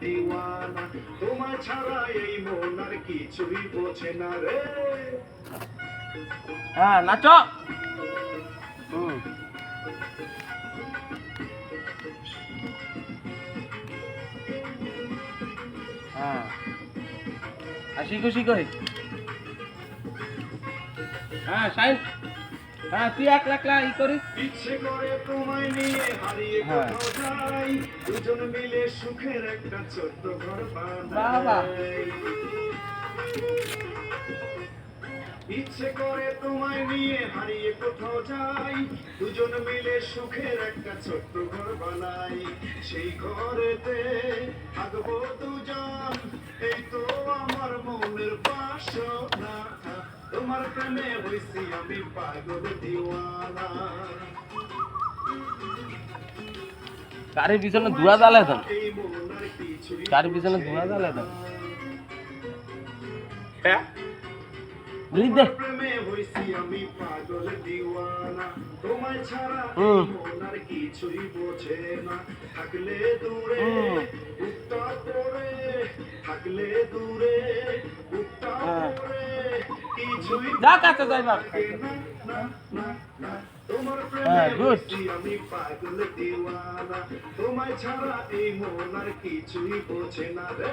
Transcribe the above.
দিওয়ানা তোমায় ছাড়া এই মন আর কিছুই বোঝে না রে। হ্যাঁ নাচো। হ্যাঁ। আর শিখো শিখো হ্যাঁ সাইন। হ্যাঁ তুই এক লাখ লাখ ই করিস ইচ্ছে করে তোমায় নিয়ে হারিয়ে হ্যাঁ। কোথাও যাই দুজন মিলে সুখের একটা ছোট্ট ঘর। বানাই ইচ্ছে করে তোমায় নিয়ে হারিয়ে কোথাও যাই দুজন মিলে সুখের একটা ছোট্ট ঘর বানাই সেই ঘরেতে থাকব দুজন এই তো আমার মনের বাসনা তোমার প্রেমে হইছি আমি পাগল দিওয়ানা। গাড়ির পিছনে ধোঁয়া আর কিছুই গাড়ির পিছনে ধোঁয়া জ্বালায় তো হ্যাঁ? দে। প্রেমে হইছি আমি পাগল যা কাছে। তোমার প্রেমে হ্যাঁ, good. আমি পাগল দিওয়ানা তোমায় ছাড়া এই মন আর কিছুই বোঝে না রে